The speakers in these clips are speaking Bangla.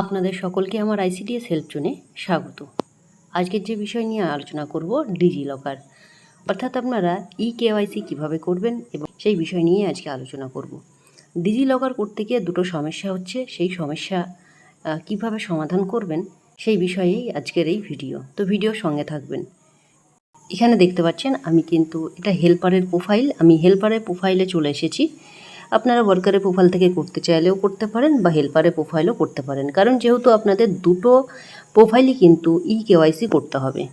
আপনাদের সকলকে আমার আইসিডিএস হেল্প জোনে স্বাগত। আজকের যে বিষয় নিয়ে আলোচনা করব, ডিজি লকার। অর্থাৎ আপনারা ই কেওয়াইসি কীভাবে করবেন এবং সেই বিষয় নিয়ে আজকে আলোচনা করব। ডিজি লকার করতে গিয়ে দুটো সমস্যা হচ্ছে। সেই সমস্যা কীভাবে সমাধান করবেন সেই বিষয়েই আজকের এই ভিডিও। তো ভিডিও সঙ্গে থাকবেন। এখানে দেখতে পাচ্ছেন, আমি কিন্তু এটা হেল্পারের প্রোফাইল আমি হেল্পারের প্রোফাইলে চলে এসেছি। আপনারা ওয়ার্কারের প্রোফাইল থেকে করতে চাইলেও করতে পারেন বা হেল্পারের প্রোফাইলও করতে পারেন। কারণ যেহেতু আপনাদের দুটো প্রোফাইলই কিন্তু ই কেওয়াইসি করতে হবে।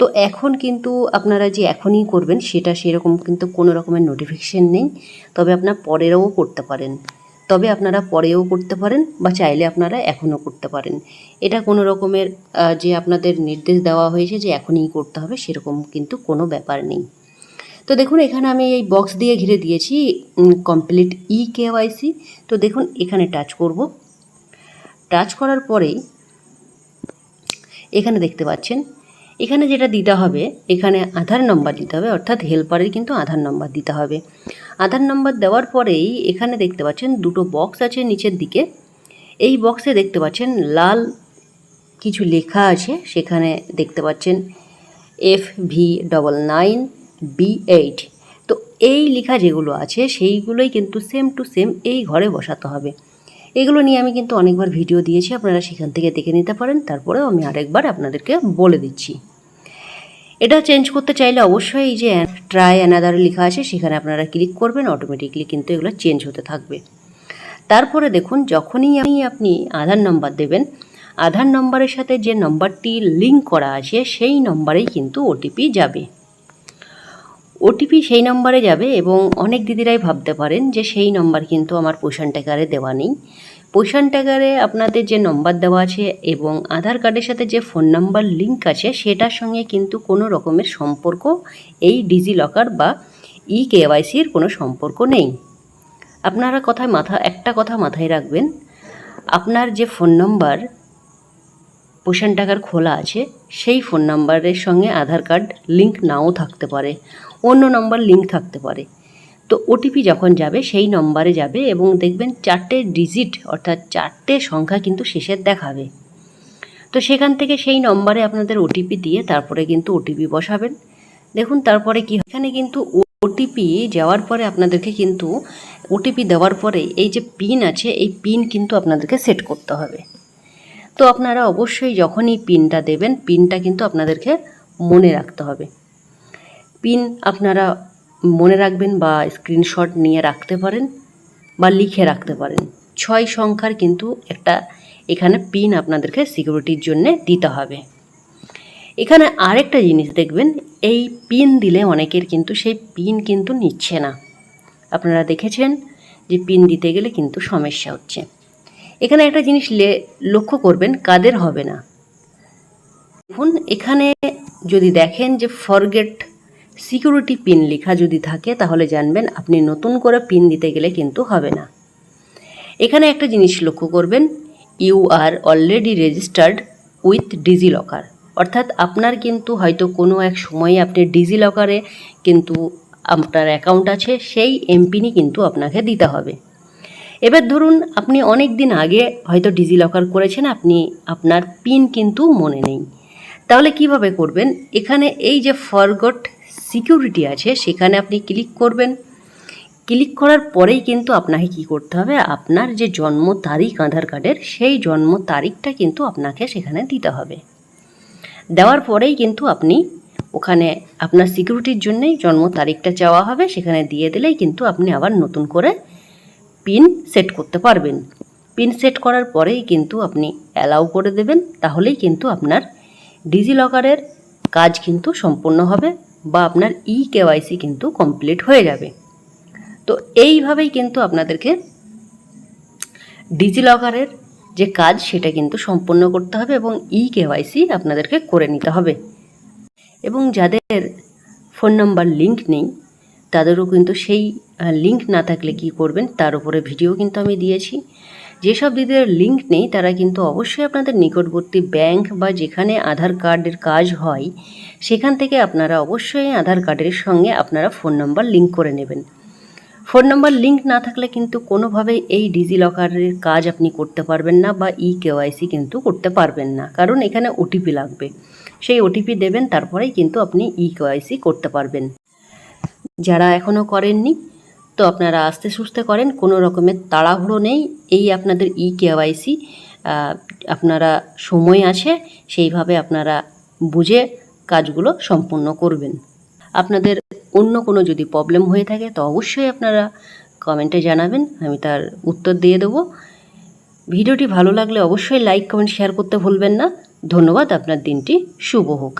তো এখন কিন্তু আপনারা যে এখনই করবেন, সেটা সেরকম কিন্তু কোনো রকমের নোটিফিকেশান নেই। তবে আপনার পরেরও করতে পারেন। তবে আপনারা পরেও করতে পারেন বা চাইলে আপনারা এখনও করতে পারেন। এটা কোনো রকমের যে আপনাদের নির্দেশ দেওয়া হয়েছে যে এখনই করতে হবে, সেরকম কিন্তু কোনো ব্যাপার নেই। তো দেখুন, এখানে আমি এই বক্স দিয়ে ঘিরে দিয়েছি কমপ্লিট ই কেওয়াইসি তো দেখুন, এখানে টাচ করব। টাচ করার পরেই এখানে দেখতে পাচ্ছেন, এখানে যেটা দিতে হবে, এখানে আধার নম্বর দিতে হবে, অর্থাৎ হেল্পারের কিন্তু আধার নম্বর দিতে হবে। আধার নম্বর দেওয়ার পরেই এখানে দেখতে পাচ্ছেন, দুটো বক্স আছে নিচের দিকে। এই বক্সে দেখতে পাচ্ছেন, লাল কিছু লেখা আছে, সেখানে দেখতে পাচ্ছেন F V double nine B eight তো এই লেখা যেগুলো আছে, সেইগুলোই কিন্তু সেম টু সেম এই ঘরে বসাতে হবে। এগুলো নিয়ে আমি কিন্তু অনেকবার ভিডিও দিয়েছি, আপনারা সেখান থেকে দেখে নিতে পারেন। তারপরেও আমি আরেকবার আপনাদেরকে বলে দিচ্ছি। এটা চেঞ্জ করতে চাইলে অবশ্যই এই যে ট্রাই অ্যানাদার লেখা আছে, সেখানে আপনারা ক্লিক করবেন অটোমেটিকলি কিন্তু এগুলো চেঞ্জ হতে থাকবে। তারপরে দেখুন, যখনই আমি আপনি আধার নম্বর দেবেন, আধার নম্বরের সাথে যে নম্বরটি লিঙ্ক করা আছে, সেই নম্বরেই কিন্তু ওটিপি যাবে। ওটিপি সেই নম্বরে যাবে এবং অনেক দিদিরাই ভাবতে পারেন যে সেই নম্বর কিন্তু আমার পোষণ ট্যাগারে দেওয়া নেই। পোষণ ট্যাগারে আপনাদের যে নম্বর দেওয়া আছে এবং আধার কার্ডের সাথে যে ফোন নাম্বার লিঙ্ক আছে সেটার সঙ্গে কিন্তু কোনো রকমের সম্পর্ক এই ডিজি লকার বা ই কেওয়াইসির কোনো সম্পর্ক নেই। আপনারা কথায় মাথা, একটা কথা মাথায় রাখবেন, আপনার যে ফোন নম্বর পোষণ টাকার খোলা আছে, সেই ফোন নাম্বারের সঙ্গে আধার কার্ড লিঙ্ক নাও থাকতে পারে, অন্য নম্বর লিঙ্ক থাকতে পারে। তো ওটিপি যখন যাবে, সেই নম্বরে যাবে এবং দেখবেন চারটে ডিজিট অর্থাৎ চারটে সংখ্যা কিন্তু শেষের দেখাবে। তো সেখান থেকে সেই নম্বরে আপনাদের ওটিপি দিয়ে তারপরে কিন্তু ওটিপি বসাবেন। দেখুন তারপরে কি? এখানে কিন্তু ওটিপি যাওয়ার পরে আপনাদেরকে কিন্তু ওটিপি দেওয়ার পরে এই যে পিন আছে, এই পিন কিন্তু আপনাদেরকে সেট করতে হবে। তো আপনারা অবশ্যই যখনই পিনটা দেবেন, পিনটা কিন্তু আপনাদেরকে মনে রাখতে হবে। পিন আপনারা মনে রাখবেন বা স্ক্রিনশট নিয়ে রাখতে পারেন বা লিখে রাখতে পারেন। ছয় সংখ্যার কিন্তু একটা এখানে পিন আপনাদেরকে সিকিউরিটির জন্য দিতে হবে। এখানে আরেকটা জিনিস দেখবেন, এই পিন দিলে অনেকের কিন্তু সেই পিন কিন্তু নিচ্ছে না। আপনারা দেখেছেন যে পিন দিতে গেলে কিন্তু সমস্যা হচ্ছে। এখানে একটা জিনিস লক্ষ্য করবেন, কাদের হবে না। দেখুন, এখানে যদি দেখেন যে ফরগেট সিকিউরিটি পিন লেখা যদি থাকে, তাহলে জানবেন আপনি নতুন করে পিন দিতে গেলে কিন্তু হবে না। এখানে একটা জিনিস লক্ষ্য করবেন you are already registered with DigiLocker অর্থাৎ আপনার কিন্তু হয়তো কোনো এক সময়ে আপনি ডিজি লকারে কিন্তু আপনার অ্যাকাউন্ট আছে, সেই এমপিনই কিন্তু আপনাকে দিতে হবে। এবার ধরুন আপনি অনেক দিন আগে হয়তো ডিজি লকার করেছেন, আপনি আপনার পিন কিন্তু মনে নেই। তাহলে কীভাবে করবেন? এখানে এই যে ফরগট সিকিউরিটি আছে, সেখানে আপনি ক্লিক করবেন। ক্লিক করার পরেই কিন্তু আপনাকে কি করতে হবে? আপনার যে জন্ম তারিখ আধার কার্ডের, সেই জন্ম তারিখটা কিন্তু আপনাকে সেখানে দিতে হবে। দেওয়ার পরেই কিন্তু আপনি ওখানে আপনার সিকিউরিটির জন্যই জন্ম তারিখটা চাওয়া হবে, সেখানে দিয়ে দিলেই কিন্তু আপনি আবার নতুন করে পিন সেট করতে পারবেন। পিন সেট করার পরেই কিন্তু আপনি অ্যালাউ করে দেবেন, তাহলেই কিন্তু আপনার ডিজি লকারের কাজ কিন্তু সম্পূর্ণ হবে বা আপনার ই কেওয়াইসি কিন্তু কমপ্লিট হয়ে যাবে। তো এইভাবেই কিন্তু আপনাদেরকে ডিজি লকারের যে কাজ, সেটা কিন্তু সম্পূর্ণ করতে হবে এবং ই কেওয়াইসি আপনাদেরকে করে নিতে হবে। এবং যাদের ফোন নাম্বার লিঙ্ক নেই তাদেরও কিন্তু সেই লিঙ্ক না থাকলে কি করবেন, তার উপরে ভিডিও কিন্তু আমি দিয়েছি। যেসব দিদিদের লিঙ্ক নেই, তারা কিন্তু অবশ্যই আপনাদের নিকটবর্তী ব্যাংক বা যেখানে আধার কার্ডের কাজ হয়, সেখান থেকে আপনারা অবশ্যই আধার কার্ডের সঙ্গে আপনারা ফোন নাম্বার লিঙ্ক করে নেবেন। ফোন নাম্বার লিঙ্ক না থাকলে কিন্তু কোনোভাবে এই ডিজি লকারের কাজ আপনি করতে পারবেন না বা ই কেওয়াইসি কিন্তু করতে পারবেন না, কারণ এখানে ওটিপি লাগবে। সেই ওটিপি দেবেন, তারপরেই কিন্তু আপনি ই কেওয়াইসি করতে পারবেন। যারা এখনও করেননি, তো আপনারা আস্তে সুস্তে করেন, কোনো রকমের তাড়াহুড়ো নেই। এই আপনাদের ই কেওয়াইসি আপনারা সময় আছে, সেইভাবে আপনারা বুঝে কাজগুলো সম্পূর্ণ করবেন। আপনাদের অন্য কোনো যদি প্রবলেম হয়ে থাকে, তো অবশ্যই আপনারা কমেন্টে জানাবেন, আমি তার উত্তর দিয়ে দেবো। ভিডিওটি ভালো লাগলে অবশ্যই লাইক, কমেন্ট, শেয়ার করতে ভুলবেন না। ধন্যবাদ, আপনার দিনটি শুভ হোক।